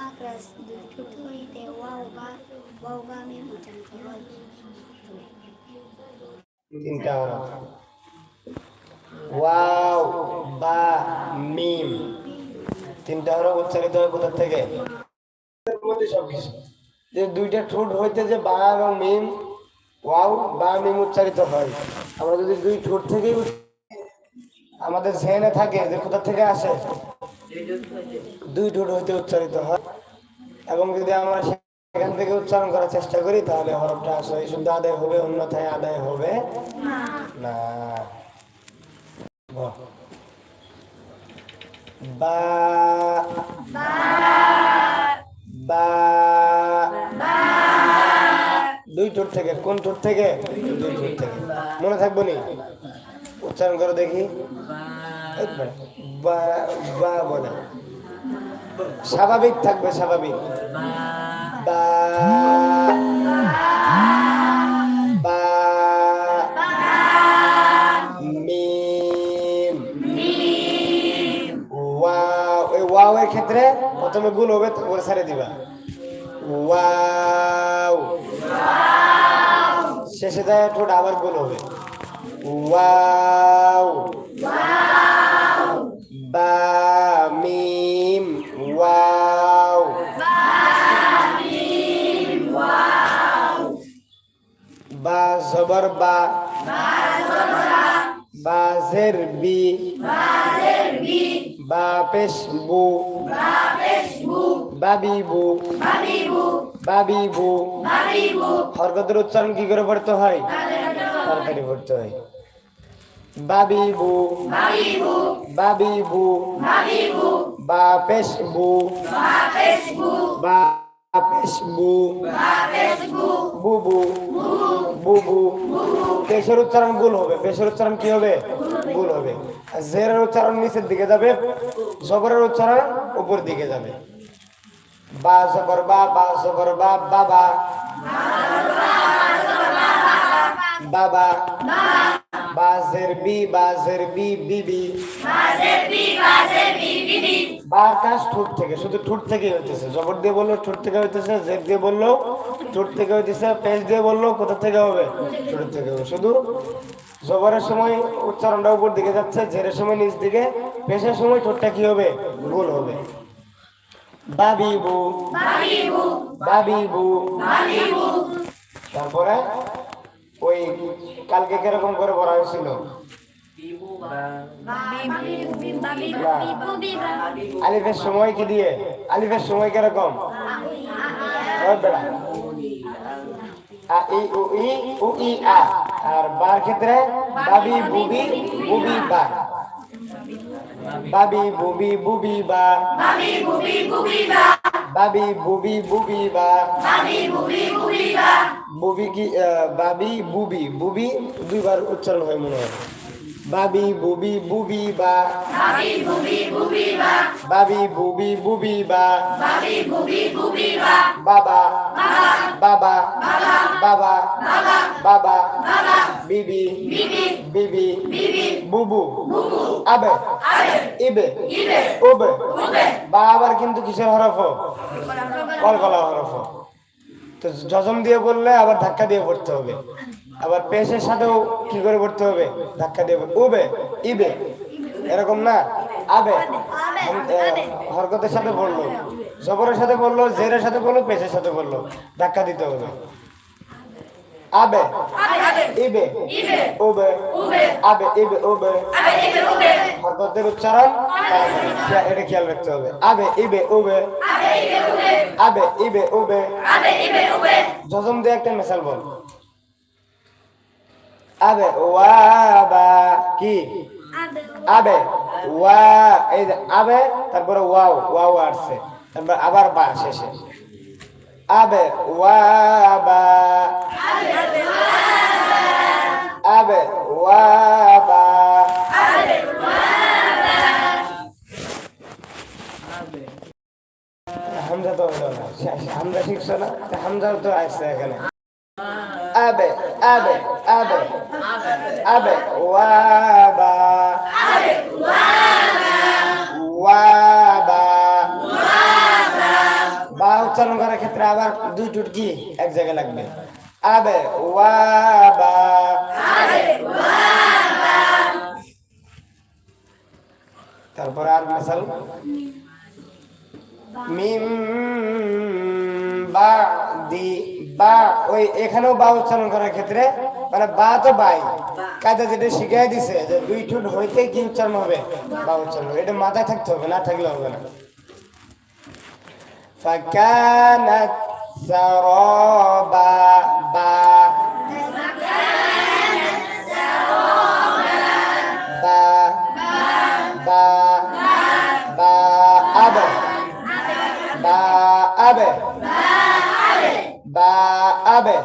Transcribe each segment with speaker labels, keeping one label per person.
Speaker 1: মাকড়াস দুই দুটো হইতে ওয়াও বা ওয়াও বা মিম উচ্চারিত হয়
Speaker 2: তিনটা হরফ ওয়াও, বা, মিম। তিনটা হরফ উচ্চারিত হয় কোথা থেকে? যে দুইটা ঠোঁট হইতে যে বা এবং মিম, ওয়াও, বা, মিম উচ্চারিত হয়। আমরা যদি দুই ঠোঁট থেকেই আমাদের জেনে থাকে যে কোথা থেকে আসে? দুই ঠোঁট হইতে উচ্চারিত হয়। এবং যদি আমরা সেখান থেকে উচ্চারণ করার চেষ্টা করি, তাহলে হরফটা আসলে শুদ্ধ আদায় হবে, অন্যথায় আদায় হবে। না। বা। বা। দুই ঠোঁট থেকে, কোন ঠোঁট থেকে? দুই ঠোঁট থেকে। মনে থাকব নি? উচ্চারণ করে দেখি। বা বলে। স্বাভাবিক থাকবে, স্বাভাবিক। বা বা মিম ওয়াও এই ওয়াও এর ক্ষেত্রে প্রথমে গুণ হবে তারপরে ছেড়ে দিবা ওয়াও শেষে যায় ঠোঁট আবার গুণ হবে ওয়াও বা বা জের বি বা পেশ বু বাবি বু বাবি বু হরকতের উচ্চারণ কি করে পড়তে হয়? সরকারি পড়তে হয়। বাবি বু বাবি বু বা পেশ বু বা পেশ বু বুবু বুবু পেশের উচ্চারণ ভুল হবে, পেশের উচ্চারণ কি হবে? ভুল হবে। জেরের উচ্চারণ নিচের দিকে যাবে, জবরের উচ্চারণ উপর দিকে যাবে। বা জবর বা বা জবর বা, বাবা। বাবা। বাজের বি বাজের বি বিবি। বার কাজ ঠোঁট থেকে শুধু ঠোঁট থেকে হইতেছে। জবর দিয়ে বলল ঠোঁট থেকে হইতেছে জের দিয়ে বলল ঠোঁট থেকে হইতেছে পেশ দিয়ে বলল কোথা থেকে হবে? ঠোঁট থেকে হবে। শুধু জবরের সময় উচ্চারণটা উপর দিকে যাচ্ছে জেরের সময় নিচ দিকে পেশের সময় ঠোঁটটা কি হবে? গোল হবে। বাবিবু। বাবিবু। তারপরে ওই কালকে কীরকম করে পড়া হয়েছিল? আলিফের সময় কি দিয়ে? আলিফের সময় কীরকম? আর বার ক্ষেত্রে বাবি, বুবি বুবি, বা। বাবি, বুবি বুবি, বা। বাবি, বুবি বুবি, বা। বুবি কি বাবি, বুবি বুবি, দুইবার উচ্চারণ হয় মনে হয়। বাবি বুবি বুবি বা। বাবি বুবি বুবি বা। বাবা বাবা বাবা বাবা বিবি বিবি বুবু। আবে। ইবে। ওবে। বা আবার কিন্তু কিসের হরফ? কলকলা হরফ। তো জজম দিয়ে বললে আবার ধাক্কা দিয়ে পড়তে হবে। আবার পেশের সাথেও কি করে পড়তে হবে? ধাক্কা দিয়ে উবে ইবে। এরকম না? আবে। হরকতের সাথে বলল জবরের সাথে বলল জেরের সাথে বলল পেশের সাথে বলল ধাক্কা দিতে হবে। আবে। ইবে। উবে। আবে ইবে উবে। হরকতের উচ্চারণ? এটা খেয়াল রাখতে হবে। আবে ইবে উবে। আবে ইবে উবে। দিয়ে একটা মেশাল বল। আবে ওয়াবা কি?
Speaker 1: আবে
Speaker 2: ওয়া। এই যে আবে তারপরে ওয়াও ওয়াও আসছে। তারপর আবার বা শেষে। আবে ওয়াবা আবে ওয়াবা হামজা তো হলো না হামজা শিখছো না? হামজাও তো আসছে এখানে। আবে আবে আবে। আবে ওয়াবা ওয়াবা বা উচ্চারণ করার ক্ষেত্রে আবার দুই টুট কি এক জায়গায় লাগবে। আবে ওয়াবা তারপর আর মেসাল। মিম বা দি বা ওই এখানেও বা উচ্চারণ করার ক্ষেত্রে মানে বা তো বাই। কায়দা যেটা শিখাই দিছে যে দুই ঠুট হইতে কি উচ্চারণ হবে? বা উচ্চারণ এটা মাথায় থাকতে হবে না থাকলে হবে না। ফাকানাত সারাবা বা বাবে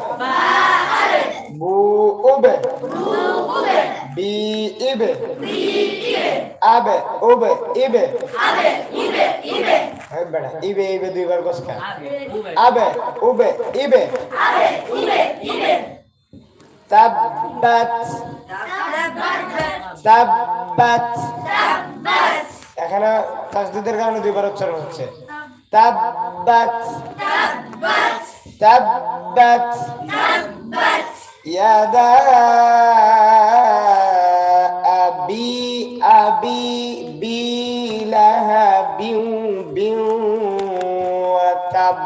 Speaker 2: বু উবে বি ইবে আবে উবে ইবে বেড়া ইবে ইবে দুইবার গোস খা আবে উবে ইবে তাব্বাত তাব্বাত এখানে তাসদিদের কারণে দুইবার উচ্চারণ হচ্ছে। তাব্বাত তাব্বাত ইয়াদা আবি আবি বি লাহাবিউ বিউ ওয়া তাব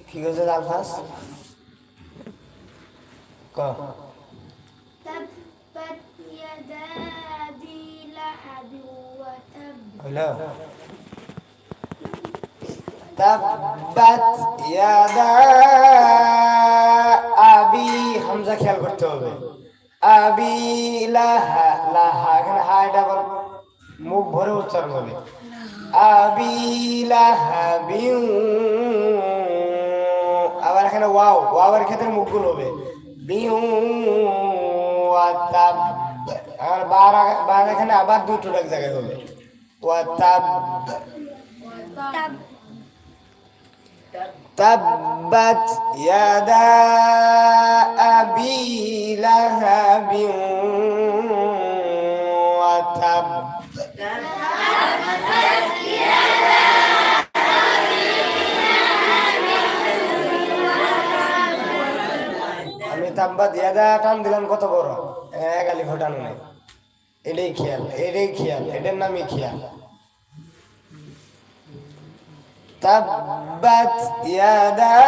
Speaker 2: কি কইছে আলফাস ক
Speaker 1: تبت يدا أبي لهب وتب
Speaker 2: হলো তাব্বাত ইয়াদা আবি হামজা খেয়াল করতে হবে আবি লাহা লাহা এখানে হা এটা আবার মুখ ভরে উচ্চারণ হবে আবি লাহাবিউ আবার এখানে ওয়াও ওয়াওয়ের ক্ষেত্রে মুখগুলো হবে বিউ ওয়াতাব আর বার আগে- বার এখানে আবার দুটো এক জায়গায় হবে ওয়াতাব
Speaker 1: تب
Speaker 2: تبت يدا أبي لهب وتب আমি তাব্বাত ইয়াদা টান দিলাম কত বড় এক আলি ফোটানো নাই এটাই খেয়াল এটাই খেয়াল এটার নামই খেয়াল تبت يدا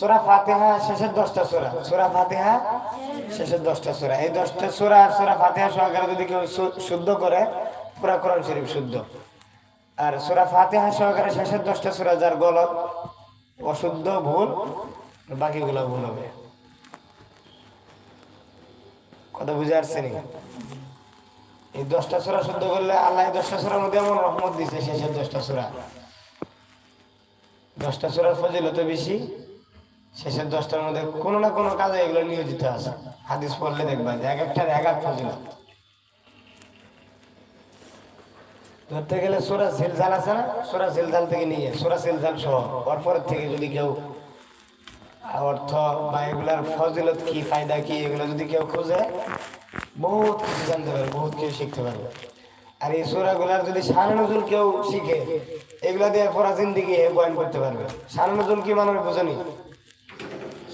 Speaker 2: সুরা ফাতিহা শেষের দশটা সুরা। সুরা ফাতিহা শেষের দশটা সুরা। এই দশটা সুরা সুরা ফাতিহা সহকারে যদি কেউ শুদ্ধ করে, পুরা কোরআন শরীফ শুদ্ধ। আর সুরা ফাতিহা সহকারে শেষের দশটা সুরা যার গলত, অশুদ্ধ, ভুল, বাকিগুলো ভুল হবে। কথা বুঝে আসছে নি? এই দশটা সুরা শুদ্ধ করলে আল্লাহ দশটা সুরার মধ্যে এমন রহমত দিছে, শেষের দশটা সুরা। দশটা সুরার ফজিলত বেশি শেষের দশটার মধ্যে কোনো না কোনো কাজে এগুলো নিয়োজিত আছে। হাদিস পড়লে দেখবা যে এক একটার এক এক ফজিলত। ধরতে গেলে সোরা সিলজাল আছে না? সোরা সিলজাল থেকে নিয়ে সোরা সিলজাল সহ। পরপরের থেকে যদি কেউ অর্থ বা এগুলার ফজিলত কি, ফায়দা কি, এগুলো যদি কেউ খোঁজে, বহুত কিছু জানতে পারবে, বহুত কিছু শিখতে পারবে। আর এই সোরাগুলার যদি নজুল কেউ শিখে, এগুলা দিয়ে পড়া জিন্দিগি বয়ান করতে পারবে। নজুল কি মানুষ বোঝনি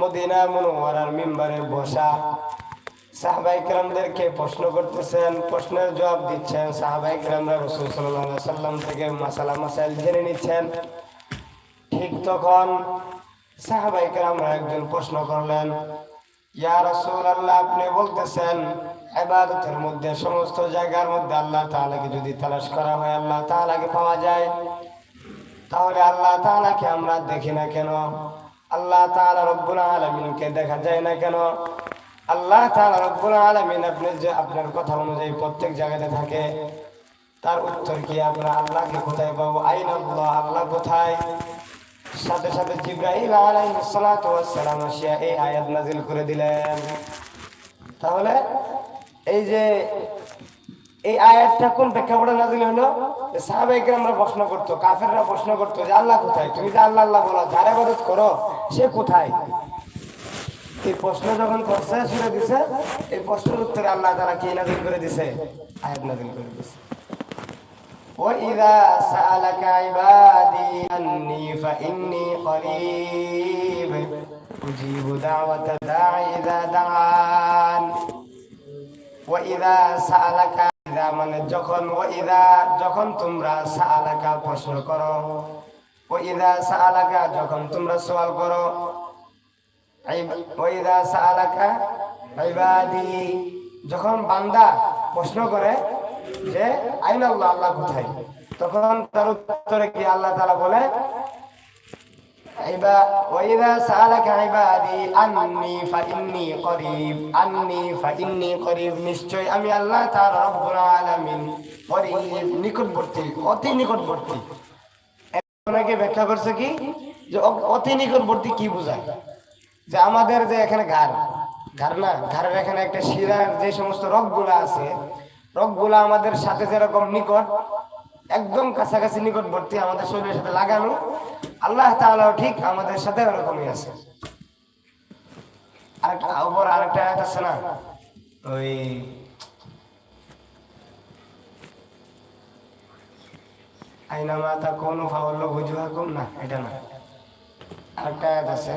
Speaker 2: মদিনা মনোয়ারার মেম্বারে বসা। সাহবাইকরামদেরকে প্রশ্ন করতেছেন, প্রশ্নের জবাব দিচ্ছেন। সাহবাইকরামরা রসুল সাল্লাহ সাল্লাম থেকে মাসালা মাসাইল জেনে নিচ্ছেন। ঠিক তখন সাহবাইকরামরা একজন প্রশ্ন করলেন ইয়ার রসুল আল্লাহ আপনি বলতেছেন এবাদতের মধ্যে সমস্ত জায়গার মধ্যে আল্লাহ তালাকে যদি তালাশ করা হয়, আল্লাহ তালাকে পাওয়া যায়? তাহলে আল্লাহ তালাকে আমরা দেখি না কেন? আল্লাহ তাআলা রব্বুল আলামিনকে দেখা যায় না কেন? আল্লাহ তাআলা রব্বুল আলামিন আপনি যে আপনার কথা অনুযায়ী প্রত্যেক জায়গাতে থাকে, তার উত্তর কি আমরা আল্লাহকে কোথায় পাবো? আইন আল্লাহ আল্লাহ কোথায়? সাথে সাথে জিব্রাহিম আলাইহিস সালাতু ওয়াস সালাম এই আয়াত নাজিল করে দিলেন। তাহলে এই যে এই আয়াতটা কোন প্রেক্ষাপটে নাজিল হলো সাহাবাইকে আমরা প্রশ্ন করতো কাফেররা প্রশ্ন করতো যে আল্লাহ কোথায় তুমি যে আল্লাহ আল্লাহ বলো যার ইবাদত করো সে কোথায় এই প্রশ্ন যখন করছে শুনে দিছে এই প্রশ্নের উত্তরে আল্লাহ তারা কি নাজিল করে দিছে আয়াত নাজিল করে দিছে وإذا سألك عبادي أني فإني قريب أجيب دعوة الداعي إذا دعان ওয়াইদা সাআলাকা ইদা মানে যখন, ও ইদা যখন তোমরা সালাকা প্রশ্ন করো, ও ইদা সালাকা যখন তোমরা সওয়াল করো ও ইদা সালাকা যখন বান্দা প্রশ্ন করে যে, আইন আল্লাহ আল্লাহ কোথায়? তখন তার উত্তরে কি আল্লাহ তালা বলে وإذا سألك عبادي أني فإني قريب أني فإني قريب নিশ্চয় আমি আল্লাহ তাআলা রব্বুল আলামিন করিব নিকটবর্তী অতি নিকটবর্তী অনেকে ব্যাখ্যা করছে কি যে অ- অতি নিকটবর্তী কি বোঝায় যে আমাদের যে এখানে ঘাড় ঘাড় না ঘাড়ের এখানে একটা শিরার যে সমস্ত রগগুলা আছে রগগুলা আমাদের সাথে যেরকম নিকট একদম কাছাকাছি নিকটবর্তী আমাদের শরীরের সাথে লাগানো আল্লাহ তাআলাও ঠিক আমাদের সাথে ওরকমই আছে। আরেকটা আবার আরেকটা আছে না? ওই আইনা কোন বুঝুহাকুম না, এটা না। আছে।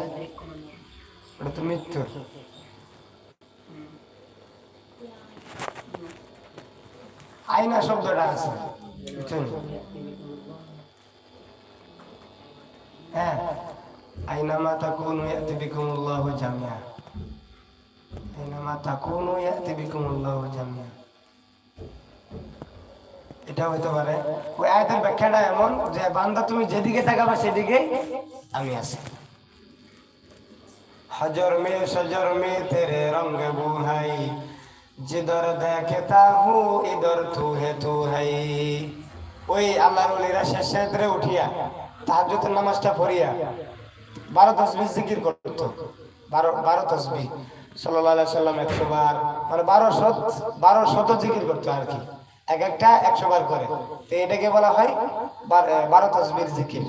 Speaker 2: তো শব্দটা আছে। বুঝছেন? হ্যাঁ আইনামা তাকুনু ইয়াতি বিকুমুল্লাহু জামিয়া। আইনামা তাকুনু ইয়াতি বিকুমুল্লাহু এটা পারে ওই আয়াতের ব্যাখ্যাটা এমন যে বান্দা তুমি যেদিকে তাকাবা সেদিকে আমি আছি। হজর মে সজর মে তেরে রঙ বুহাই জিদর দেখতা হু ইদর তু হে তু হাই। ওই আল্লাহর ওলিরা শেষ উঠিয়া তাহাজ্জুদের নামাজটা পড়িয়া বারো তসবিহ জিকির করতো। বারো বারো তসবিহ সাল্লাল্লাহু আলাইহি সাল্লাম একশো বার মানে বারো শত বারো শত জিকির করতো আর কি। এক একটা একশো বার করে। তো এটাকে বলা হয় বার- বারো তসবির জিকির।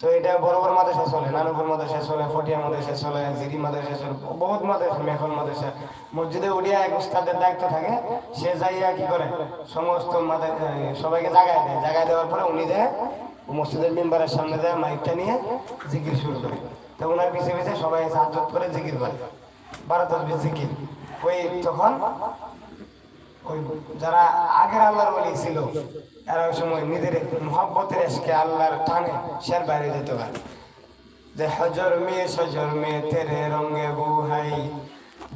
Speaker 2: তো এটা বড় বড় মাদ্রাসা চলে নানুপুর মাদ্রাসা চলে ফটিয়া মাদ্রাসা চলে জিরি মাদ্রাসা চলে বহুত মাদ্রাসা মেখন মাদ্রাসা। মসজিদে উড়িয়া এক উস্তাদের দায়িত্ব থাকে সে যাইয়া কি করে? সমস্ত মাদ্রা- এ, সবাইকে জাগায় দেয়। জাগায় দেওয়ার পরে উনি দেয় মসজিদের মেম্বারের সামনে দেয় মাইকটা নিয়ে জিকির শুরু করে। তো ওনার পিছিয়ে পিছিয়ে সবাই এসে হাত করে জিকির করে। বারো দশ বিশ জিকির। ওই তখন ওই যারা আগের আল্লাহর বলি ছিল, তারা ওই সময় নিজের মহাব্বতের এসকে আল্লাহর টানে শের বাইরে যেতে পারে। যে হজর মেয়ে সজর মেয়ে তেরে রঙে বুহাই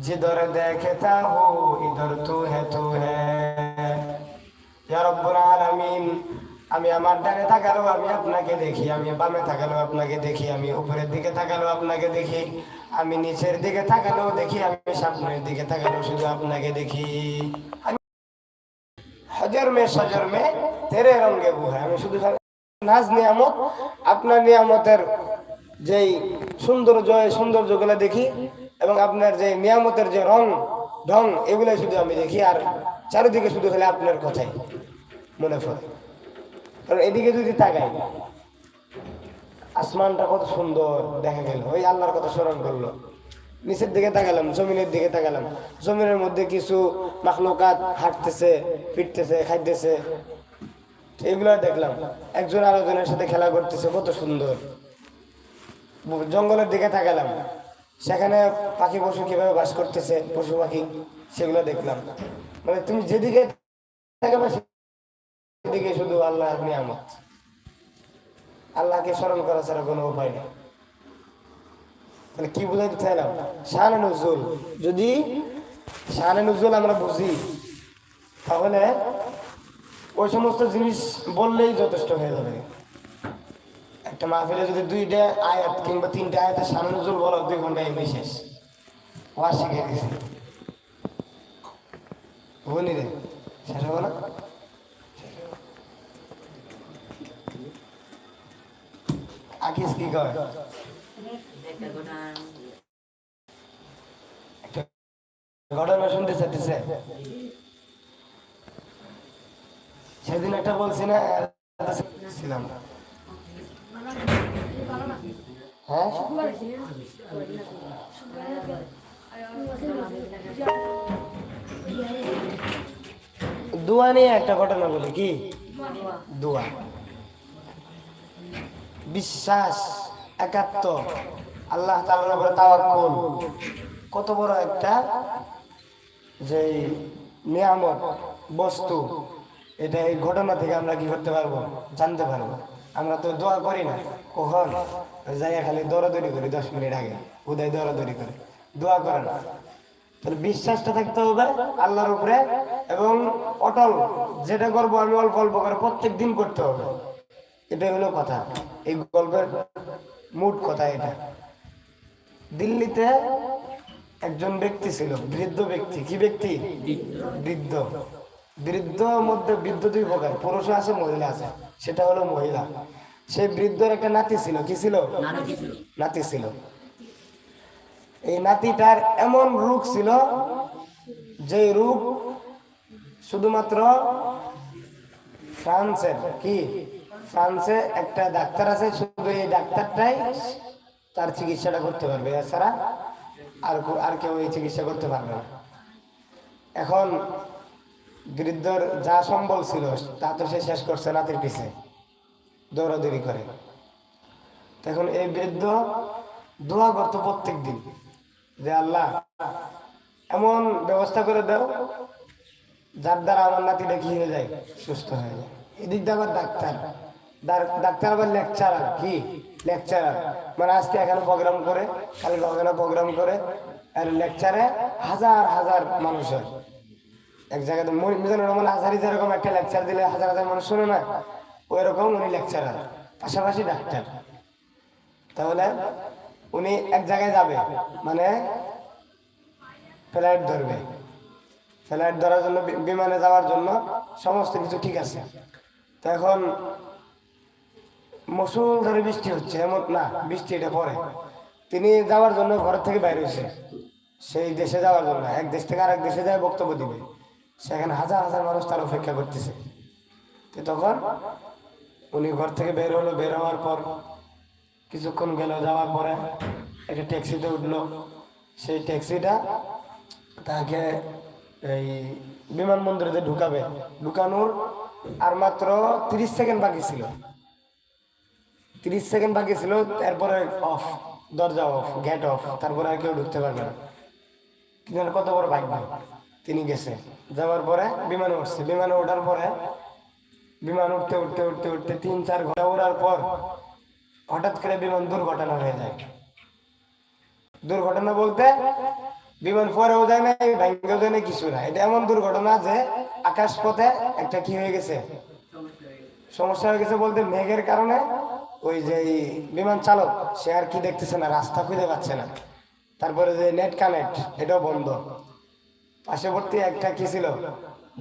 Speaker 2: জিদর দেখে তা হো, ইদর তু হে তু হে। রব্বুল আলামিন আমি আমার ডানে তাকালেও আমি আপনাকে দেখি, আমি বামে তাকালেও আপনাকে দেখি, আমি উপরের দিকে তাকালেও আপনাকে দেখি, আমি নিচের দিকে তাকালেও দেখি, আমি সামনের দিকে তাকালেও শুধু আপনাকে দেখি। হজর মে, সজর মে, তেরে রঙ্গে বুহে আমি শুধু নাজ নিয়ামত, আপনার নিয়ামতের যেই সৌন্দর্য সৌন্দর্যগুলো দেখি এবং আপনার যে নিয়ামতের যে রং, ঢং এগুলো শুধু আমি দেখি, আর চারিদিকে শুধু হলে আপনার কথাই মনে পড়ে। কারণ এদিকে যদি তাকাই, আসমানটা কত সুন্দর দেখা গেল। ওই আল্লাহর কথা স্মরণ করল। নিচের দিকে তাকালাম, জমিনের দিকে তাকালাম। জমিনের মধ্যে কিছু মাখলুকাত হাঁটতেছে ফিরতেছে খাইতেছে। এগুলো দেখলাম। একজন আরেকজনের সাথে খেলা করতেছে, কত সুন্দর। জঙ্গলের দিকে তাকালাম। সেখানে পাখি পশু কীভাবে বাস করতেছে, পশু পাখি, সেগুলো দেখলাম। মানে তুমি যেদিকে তাকাবে সেদিকে শুধু আল্লাহ নিয়ামত। আল্লাহকে স্মরণ করা ছাড়া কোনো উপায় নেই। তাহলে কি বুঝাইতে নজরুল যদি নজরুল আমরা বুঝি, তাহলে ওই সমস্ত জিনিস বললেই যথেষ্ট হয়ে যাবে। একটা মাহফিলে যদি দুইটা আয়াত কিংবা তিনটা আয়াতে শাহানে নজরুল বলো, দুই ঘণ্টা এমনি শেষ। ওয়াজ শিখে গেছে রে? আকিস কি কয়? ঘটনা। শুনতে চাইতেছে সেদিন একটা বলছি না ছিলাম হ্যাঁ? দোয়া নিয়ে একটা ঘটনা বলি কি? দোয়া। বিশ্বাস একাত্ম আল্লাহ তাআলার উপরে তাওয়াক্কুল। কত বড় একটা যে নিয়ামত, বস্তু, এটা এই ঘটনা থেকে আমরা কি করতে পারব? জানতে পারব। আমরা তো দোয়া করি না। কখন? যাইয়া খালি দৌড়াদৌড়ি করি দশ মিনিট আগে। উদয় দৌড়াদৌড়ি করে। দোয়া করে না। তাহলে বিশ্বাসটা থাকতে হবে আল্লাহর উপরে এবং অটল। যেটা করব আমি অল্প অল্প করে প্রত্যেক দিন করতে হবে। এটাই হলো কথা। এই গল্পের মূল কথা এটা। দিল্লিতে একজন ব্যক্তি ছিল বৃদ্ধ ব্যক্তি। কি ব্যক্তি? বৃদ্ধ। বৃদ্ধ মধ্যে বৃদ্ধ দুই প্রকার পুরুষ আছে মহিলা আছে। সেটা হলো মহিলা। সে বৃদ্ধর একটা নাতি ছিল। কি ছিল? নাতি ছিল। এই নাতিটার এমন রোগ ছিল যে রোগ শুধুমাত্র ফ্রান্সের। কি? ফ্রান্সে একটা ডাক্তার আছে, শুধু এই ডাক্তারটাই তার চিকিৎসাটা করতে পারবে। এছাড়া আর আর কেউ এই চিকিৎসা করতে পারবে না। এখন বৃদ্ধর যা সম্বল ছিল, তা তো সে শেষ করছে নাতির পিছে, দৌড়াদৌড়ি করে। তখন এই বৃদ্ধ দোয়া করতো প্রত্যেক দিন যে আল্লাহ, এমন ব্যবস্থা করে দাও, যার দ্বারা আমার নাতিটা কি হয়ে যায়? সুস্থ হয়ে যায়। এদিক আবার ডাক্তার। ডাক- ডাক্তার আবার লেকচারার কি? লেকচারার মানে আজকে এখানে প্রোগ্রাম করে, কালকে ওখানে প্রোগ্রাম করে, আর লেকচারে হাজার হাজার মানুষ হয়। এক জায়গাতে মিজানুর রহমান আজহারি যেরকম একটা লেকচার দিলে হাজার হাজার মানুষ শুনে না ওই রকম উনি লেকচারার পাশাপাশি ডাক্তার। তাহলে উনি এক জায়গায় যাবে মানে ফ্লাইট ধরবে। ফ্লাইট ধরার জন্য বিমানে যাওয়ার জন্য সমস্ত কিছু ঠিক আছে। তো এখন মসুল ধরে বৃষ্টি হচ্ছে, এমন না, বৃষ্টি এটা পরে। তিনি যাওয়ার জন্য ঘর থেকে বাইরে হয়েছে। সেই দেশে যাওয়ার জন্য, এক দেশ থেকে আরেক দেশে যায় বক্তব্য দিবে। সেখানে হাজার হাজার মানুষ তার অপেক্ষা করতেছে। তো তখন উনি ঘর থেকে বের হলো, বের হওয়ার পর কিছুক্ষণ গেল, যাওয়ার পরে একটা ট্যাক্সিতে উঠল। সেই ট্যাক্সিটা তাকে এই বিমানবন্দরে ঢুকাবে। ঢুকানোর আর মাত্র তিরিশ সেকেন্ড বাকি ছিল। তিরিশ সেকেন্ড বাকি ছিল, তারপরে অফ দরজা অফ গেট অফ তারপরে আর কেউ ঢুকতে পারবে না। কিন্তু কত বড় বাইক ভাগ্য তিনি গেছে। যাওয়ার পরে বিমানে উঠছে। বিমানে ওঠার পরে বিমান উঠতে উঠতে উঠতে উঠতে তিন, চার ঘণ্টা ওড়ার পর হঠাৎ করে বিমান দুর্ঘটনা হয়ে যায়। দুর্ঘটনা বলতে বিমান পরেও যায় না ভেঙ্গেও যায় না কিছু না এটা এমন দুর্ঘটনা যে আকাশ পথে একটা কি হয়ে গেছে? সমস্যা হয়ে গেছে বলতে মেঘের কারণে ওই যে বিমান চালক, সে আর কি দেখতেছে না, রাস্তা খুঁজে পাচ্ছে না। তারপরে যে নেট কানেক্ট, এটাও বন্ধ। পার্শ্ববর্তী একটা কি ছিল?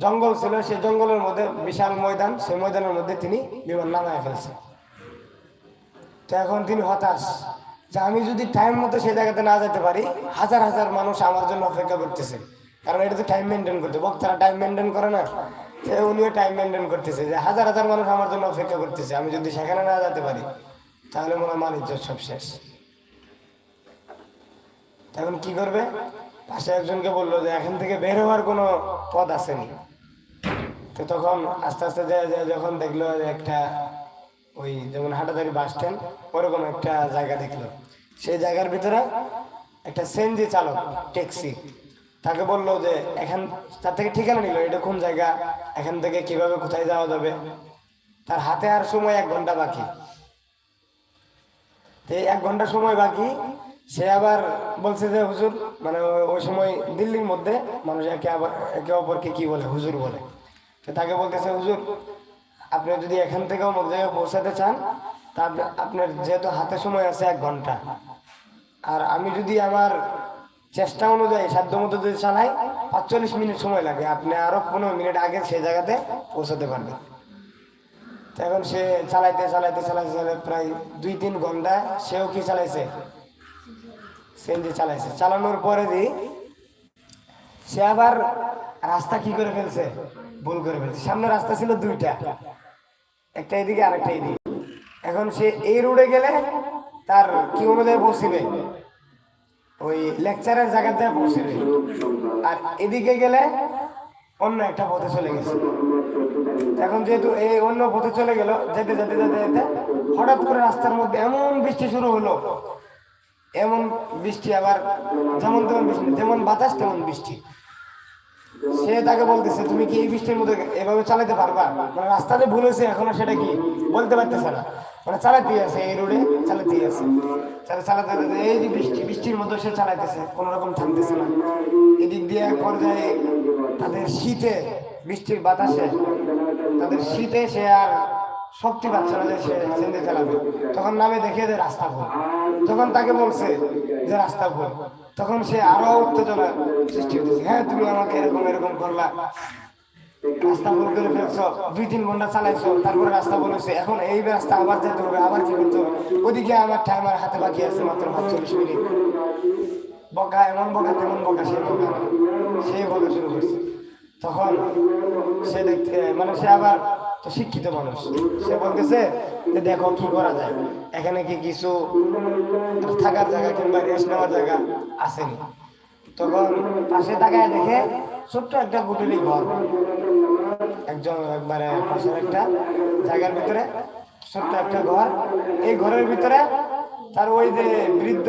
Speaker 2: জঙ্গল ছিল, সেই জঙ্গলের মধ্যে বিশাল ময়দান, সেই ময়দানের মধ্যে তিনি বিমান নামায় ফেলছে। তো এখন তিনি হতাশ যে আমি যদি টাইম মতো সেই জায়গাতে না যেতে পারি, হাজার হাজার মানুষ আমার জন্য অপেক্ষা করতেছে। কারণ এটা তো টাইম মেনটেন করতে বক্তারা টাইম মেনটেন করে না। উনিও টাইম মেনটেন করতেছে। যে হাজার হাজার মানুষ আমার জন্য অপেক্ষা করতেছে, আমি যদি সেখানে না যেতে পারি, তাহলে মনে হয় মানিজ্য সব শেষ। তখন কি করবে? পাশে একজনকে বলল যে, এখান থেকে বের হওয়ার কোনো পথ আসেনি। তো তখন আস্তে আস্তে যায় যায় যখন দেখল একটা ওই যেমন হাটাদারি বাস স্ট্যান্ড ওরকম একটা জায়গা দেখল। সেই জায়গার ভিতরে একটা সেনজি চালক ট্যাক্সি তাকে বলল যে, এখান, তার থেকে ঠিকানা নিল, এটা কোন জায়গা? এখান থেকে কীভাবে কোথায় যাওয়া যাবে? তার হাতে আর সময় এক ঘণ্টা বাকি। এক ঘণ্টা সময় বাকি, সে আবার বলছে যে, হুজুর মানে ওই- ওই সময় দিল্লির মধ্যে মানুষ একে আবার, একে অপরকে কি বলে? হুজুর বলে। তো তাকে বলতেছে, হুজুর, আপনি যদি এখান থেকে অমুক জায়গায় পৌঁছাতে চান, তা আপনার যেহেতু হাতে সময় আছে এক ঘণ্টা, আর আমি যদি আমার চেষ্টা অনুযায়ী সাধ্য মতো যদি চালাই, পাঁচচল্লিশ মিনিট সময় লাগে। আপনি আরও পনেরো মিনিট আগে সেই জায়গাতে পৌঁছাতে পারবেন। এখন সে চালাইতে চালাইতে চালাইতে চালাইতে প্রায় দুই তিন ঘণ্টা সেও কি চালাইছে? সিএনজি চালাইছে। চালানোর পরে দি, সে আবার রাস্তা কি করে ফেলছে? ভুল করে ফেলছে। সামনে রাস্তা ছিল দুইটা। একটা এদিকে আর একটা এদিকে। এখন সে এই রোডে গেলে তার কি অনুযায়ী পৌঁছিবে ওই লেকচারের জায়গাতে পৌঁছিবে আর এদিকে গেলে অন্য একটা পথে চলে গেছে। এখন যেহেতু এই অন্য পথে চলে গেল, যেতে যেতে যেতে যেতে হঠাৎ করে রাস্তার মধ্যে এমন বৃষ্টি শুরু হলো। এমন বৃষ্টি আবার যেমন তেমন বৃষ্টি যেমন বাতাস তেমন বৃষ্টি। সে তাকে বলতেছে, তুমি কি এই বৃষ্টির মধ্যে এভাবে চালাতে পারবা? মানে রাস্তাতে ভুল হয়েছে এখনও সেটা কি? বলতে পারতেছে না। মানে চালাতেই আছে, এই রোডে চালাতেই আছে। চালা চালাতে চালাতে, এই যে বৃষ্টি, বৃষ্টির মধ্যে সে চালাইতেছে, কোনো রকম থামতেছে না। এদিক দিয়ে পর্যায়ে তাদের শীতে, বৃষ্টির বাতাসে, তাদের শীতে সে আর শক্তি পাচ্ছে না যে সে চেন্দে চালাবে। তখন নামে দেখে যে রাস্তা ভুল। তখন তাকে বলছে যে রাস্তা ভুল। তখন সে আরও উত্তেজনা সৃষ্টি হতেছে হ্যাঁ তুমি আমাকে এরকম এরকম করলা। রাস্তা ভুল করে ফেলছো, দুই তিন ঘণ্টা চালাইছো, তারপরে রাস্তা বলেছে এখন এই রাস্তা আবার যেতে হবে, আবার কি করতে ওদিকে আমার টাইমার হাতে বাকি আছে মাত্র পাঁচচল্লিশ মিনিট। বকা, এমন বকা, তেমন বকা সে বকা। সে বকা শুরু করছে। তখন সে দেখতে মানে সে আবার তো শিক্ষিত মানুষ। সে বলতেছে যে, দেখো কি করা যায়। এখানে কি কিছু থাকার জায়গা কিংবা রেস্ট নেওয়ার জায়গা আসেনি। তখন পাশে তাকায় দেখে ছোট্ট একটা কুটিরি ঘর। একজন একবারে পাশের একটা জায়গার ভিতরে ছোট্ট একটা ঘর। এই ঘরের ভিতরে তার ওই যে বৃদ্ধ,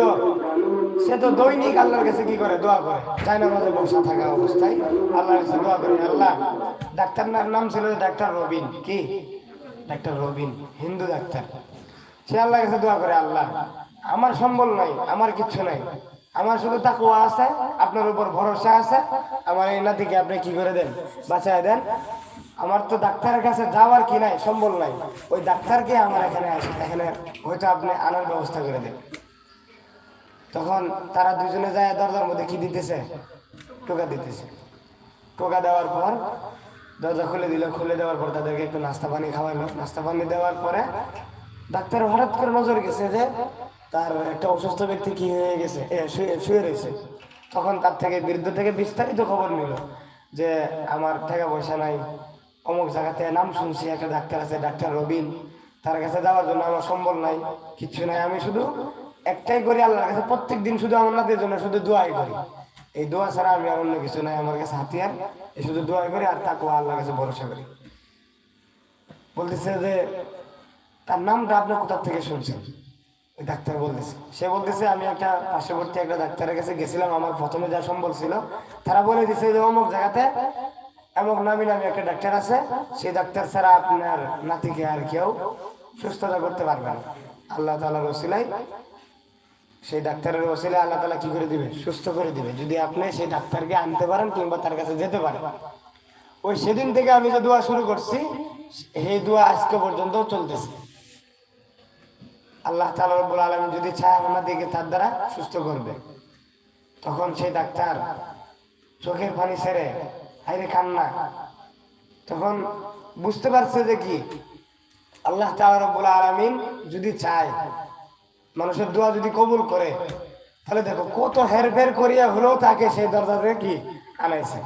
Speaker 2: সে তো দৈনিক আল্লাহর কাছে কি করে? দোয়া করে। চায় না মাঝে বসা থাকা অবস্থায়। আল্লাহর কাছে দোয়া করে, আল্লাহ ডাক্তার নাম ছিল ডাক্তার রবিন। কি? Doctor Robin, Hindu doctor. সে আল্লাহর কাছে দোয়া করে, আল্লাহ, আমার সম্বল নাই, আমার কিচ্ছু নাই। আমার শুধু তাকুয়া আছে, আপনার উপর ভরসা আছে। আমার এই নাতিকে আপনি কি করে দেন? বাঁচায় দেন। আমার তো ডাক্তারের কাছে যাওয়ার কি নাই, সম্বল নাই। ওই ডাক্তারকে আমার এখানে আসে, এখানে হয়তো আপনি আনার ব্যবস্থা করে দেন। তখন তারা দুজনে যায়, দরজার মধ্যে কি দিতেছে? টোকা দিতেছে। টোকা দেওয়ার পর দরজা খুলে দিল, খুলে দেওয়ার পর তাদেরকে একটু নাস্তা পানি খাওয়াইলো। নাস্তা পানি দেওয়ার পরে ডাক্তার হঠাৎ করে নজর গেছে যে তার একটা অসুস্থ ব্যক্তি কি হয়ে গেছে? শুয়ে রয়েছে। তখন তার থেকে বৃদ্ধ থেকে বিস্তারিত খবর নিল যে, আমার টাকা পয়সা নাই। অমুক জায়গাতে নাম শুনছি, একটা ডাক্তার আছে, ডাক্তার রবিন। তার কাছে যাওয়ার জন্য আমার সম্বল নাই, কিচ্ছু নাই। আমি শুধু একটাই করি আল্লাহর কাছে প্রত্যেক দিন শুধু আমার জন্য শুধু দোয়াই করি। এই দোয়া ছাড়া আমি আর অন্য কিছু নাই। আমার কাছে হাতিয়ার এই শুধু দোয়াই করি আর তাকে আল্লাহর কাছে ভরসা করি। বলতেছে যে, তার নামটা আপনি কোথার থেকে শুনছেন? ডাক্তার বলতেছে। সে বলতেছে, আমি একটা পার্শ্ববর্তী একটা ডাক্তারের কাছে গেছিলাম, আমার প্রথমে যা সম্বল ছিল, তারা বলে দিছে যে অমুক জায়গাতে এমক নামি নামি একটা ডাক্তার আছে, সেই ডাক্তার ছাড়া আপনার নাতিকে আর কেউ সুস্থতা করতে পারবে না। আল্লাহ তালা রসিলাই সেই ডাক্তারের ওসিলে আল্লাহ তালা কি করে দিবে? সুস্থ করে দিবে। যদি আপনি সেই ডাক্তারকে আনতে পারেন কিংবা তার কাছে যেতে পারেন। ওই সেদিন থেকে আমি যে দোয়া শুরু করছি, সেই দোয়া আজকে পর্যন্ত চলতেছে। আল্লাহ তালা রব্বুল আলমী যদি চায় আমাদেরকে তার দ্বারা সুস্থ করবে। তখন সেই ডাক্তার চোখের পানি ছেড়ে হাইরে কান্না। তখন বুঝতে পারছে যে কি আল্লাহ তালা রব্বুল আলমিন যদি চায়, মানুষের দোয়া যদি কবুল করে, তাহলে দেখো কত হেরফের করিয়া হলেও তাকে সেই দরজাতে কি আনাইছে।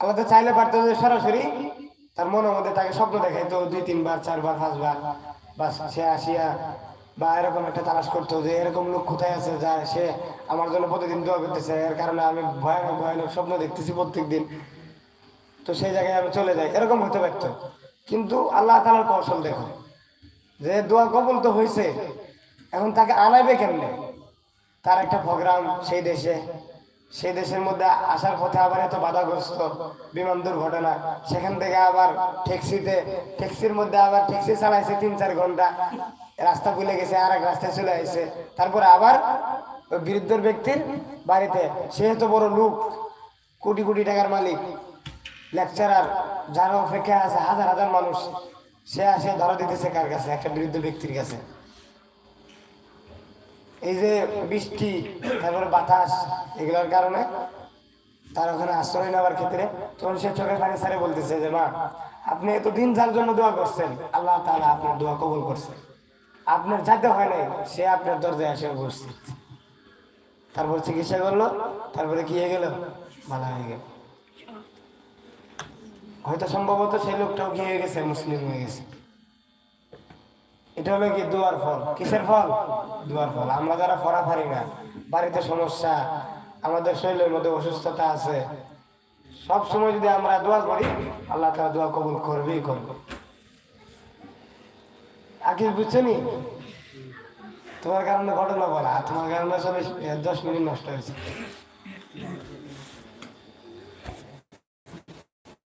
Speaker 2: আল্লাহ তো চাইলে পারতো যে সরাসরি তার মনের মধ্যে তাকে স্বপ্ন দেখাইতো দুই, তিনবার, চারবার, পাঁচবার। বা সে আসিয়া বা এরকম একটা তালাশ করতো যে এরকম লোক কোথায় আছে যা সে আমার জন্য প্রতিদিন দোয়া করতেছে। এর কারণে আমি ভয়ানক ভয়ানক স্বপ্ন দেখতেছি প্রত্যেক দিন তো সেই জায়গায় আমি চলে যাই। এরকম হতে পারত কিন্তু আল্লাহ তালার কৌশল দেখো। যে দোয়া কবুল তো হয়েছে এখন তাকে আনাইবে কেমনে? তার একটা প্রোগ্রাম সেই দেশে সেই দেশের মধ্যে আসার পথে আবার এত বাধাগ্রস্ত বিমান দুর্ঘটনা। সেখান থেকে আবার ট্যাক্সিতে, ট্যাক্সির মধ্যে আবার ট্যাক্সি চালাইছে তিন চার ঘণ্টা। রাস্তা ভুলে গেছে আর এক রাস্তায় চলে আসছে তারপরে আবার ওই বৃদ্ধর ব্যক্তির বাড়িতে। সে তো বড় লোক, কোটি কোটি টাকার মালিক লেকচারার যার অপেক্ষা আছে হাজার হাজার মানুষ। সে আসে ধরা দিতেছে কার কাছে? একটা বৃদ্ধ ব্যক্তির কাছে। এই যে বৃষ্টি, তারপরে বাতাস, এগুলোর কারণে তার ওখানে আশ্রয় নেওয়ার ক্ষেত্রে তখন সে চোখের পানি সারে বলতেছে যে, মা, আপনি এত দিন যার জন্য দোয়া করছেন, আল্লাহ তাআলা আপনার দোয়া কবল করছেন আপনার যাতে হয় নাই, সে আপনার দরজায় আসে উপস্থিত। তারপর চিকিৎসা করল, তারপরে কি হয়ে গেল? ভালো হয়ে গেল। হয়তো সম্ভবত সেই লোকটাও কি হয়ে গেছে, মুসলিম হয়ে গেছে। এটা হলো কি দুয়ার ফল? কিসের ফল? দুয়ার ফল। আমরা যারা ফরা পারি না, বাড়িতে সমস্যা, আমাদের শরীরের মধ্যে অসুস্থতা আছে, সব সময় যদি আমরা দোয়া করি, আল্লাহ তারা দোয়া কবুল করবেই করবে। আকিস বুঝছ নি? তোমার কারণে ঘটনা বলা তোমার কারণে চল্লিশ দশ মিনিট নষ্ট হয়েছে।